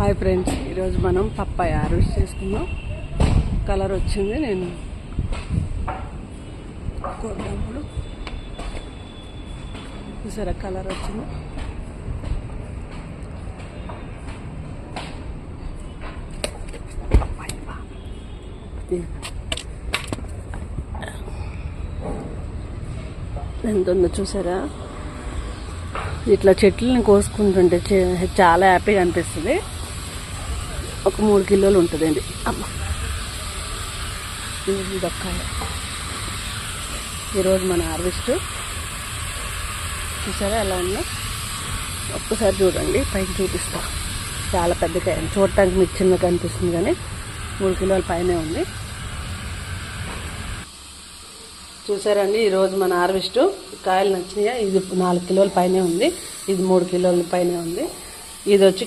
Hi friends ఈరోజు మనం papaya రుచి చేసుకుందాం. కలర్ వచ్చింది నేను కొన్నప్పుడు చూసారా కలర్ వచ్చింది. ఎంత ఉందో చూసారా? ఇట్లా చెట్లను కోసుకుంటుంటే చాలా హ్యాపీగా అనిపిస్తుంది. ఒక మూడు కిలోలు ఉంటుందండి. అమ్మ. ఇది దక్కాలి. ఈరోజు మన హార్వెస్ట్. చూసారా ఎలా ఉందో? ఒక్కసారి చూడండి పైకి చూపిస్తా. చాలా పెద్ద కాయ. చూడటానికి మీకు చిన్నగా కనిపిస్తుంది కానీ మూడు కిలోల పైనే ఉంది. చూసారండి ఈరోజు మన హార్వెస్ట్. కాయలు నచ్చినాయా? ఇది నాలుగు కిలోల పైనే ఉంది. ఇది మూడు కిలోల పైనే ఉంది. ఇది వచ్చి